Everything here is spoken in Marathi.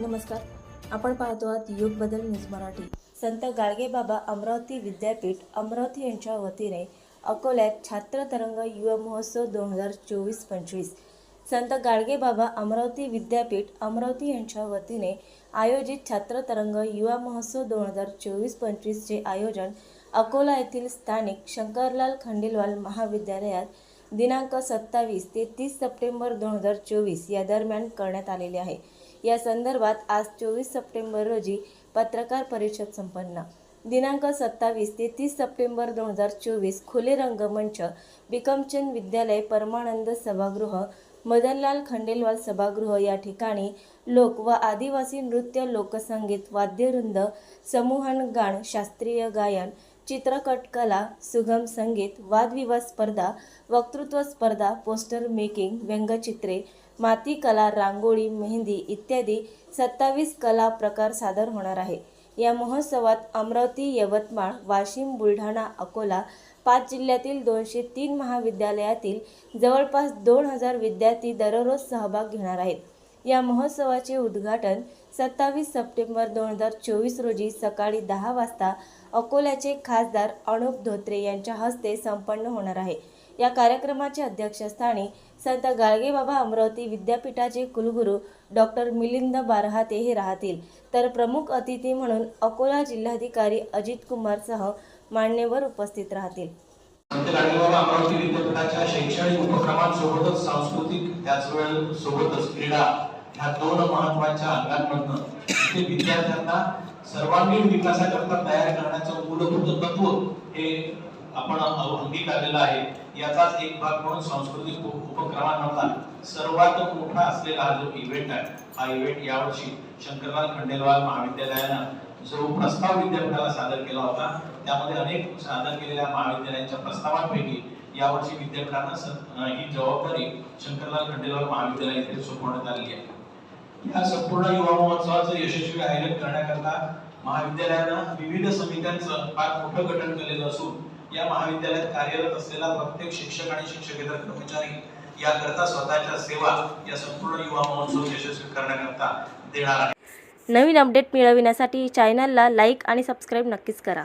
नमस्कार. आपण पाहतो आहात युग बदल न्यूज मराठी. संत गाडगेबाबा अमरावती विद्यापीठ अमरावती यांच्या वतीने अकोल्यात छात्र तरंग युवा महोत्सव दोन हजार चोवीस पंचवीस. संत गाडगेबाबा अमरावती विद्यापीठ अमरावती यांच्या वतीने आयोजित छात्र तरंग युवा महोत्सव दोन हजार चोवीस पंचवीसचे आयोजन अकोला येथील स्थानिक शंकरलाल खंडेलवाल महाविद्यालयात दिनांक सत्तावीस ते तीस सप्टेंबर दोन हजार चोवीस या दरम्यान करण्यात आलेले आहे. या संदर्भात आज चोवीस सप्टेंबर रोजी पत्रकार परिषद संपन्न. दिनांक सत्तावीस ते तीस सप्टेंबर दोन हजार चोवीस खुले रंगमंच बिकमचंद विद्यालय परमानंद सभागृह मदनलाल खंडेलवाल सभागृह या ठिकाणी लोक व आदिवासी नृत्य लोकसंगीत वाद्यवृंद समूहन गाण शास्त्रीय गायन चित्रकट कला सुगम संगीत वादविवाद स्पर्धा वक्तृत्व स्पर्धा पोस्टर मेकिंग व्यंगचित्रे माती कला रांगोळी मेहंदी इत्यादी सत्तावीस कला प्रकार सादर होणार आहे. या महोत्सवात अमरावती यवतमाळ वाशिम बुलढाणा अकोला पाच जिल्ह्यातील दोनशे तीन महाविद्यालयातील जवळपास दोन हजार विद्यार्थी दररोज सहभाग घेणार आहेत. या महोत्सवाचे उद्घाटन सत्तावीस सप्टेंबर दोन हजार चोवीस रोजी सकाळी दहा वाजता अकोल्याचे खासदार अनुप धोत्रे यांच्या हस्ते संपन्न होणार आहे. या कार्यक्रमाच्या अध्यक्षस्थानी संत गाडगेबाबा अमरावती विद्यापीठाचे कुलगुरू डॉक्टर मिलिंद बारहाते हे राहतील. तर प्रमुख अतिथी म्हणून अकोला जिल्हाधिकारी अजित कुमारसह मान्यवर उपस्थित राहतील. संत गाडगेबाबा अमरावती विद्यापीठाच्या शैक्षणिक उपक्रमांसोबतच सांस्कृतिक त्याच वेळ सोबतच क्रीडा ह्या दोन महत्त्वाच्या अंगांमधनं ते विद्यार्थ्यांना सर्वांगीण विकासाकरता तयार करण्याचं मूलभूत तत्व हे आपण अंगीकारलेलं आहे. याचाच एक भाग म्हणून सांस्कृतिक उपक्रमांमधला सर्वात मोठा असलेला हा जो इव्हेंट आहे हा इव्हेंट यावर्षी शंकरलाल खंडेलवाल महाविद्यालयानं जो प्रस्ताव विद्यापीठाला सादर केला होता त्यामध्ये अनेक सादर केलेल्या महाविद्यालयांच्या प्रस्तावांपैकी यावर्षी विद्यापीठानं ही जबाबदारी शंकरलाल खंडेलवाल महाविद्यालय येथे सोपवण्यात आलेली आहे. या संपूर्ण युवा महोत्सवाचं यशस्वी आयोजन करण्याकरता महाविद्यालयानं विविध समित्यांचं फार मोठं गठन केलेलं असून या महाविद्यालयात कार्यरत असलेला प्रत्येक शिक्षक आणि शिक्षकेतर कर्मचारी याकरता स्वतःच्या सेवा या संपूर्ण युवा महोत्सव यशस्वी करण्याकरता देणार आहे. नवीन अपडेट मिळविण्यासाठी चॅनलला लाईक आणि सबस्क्राईब नक्कीच करा.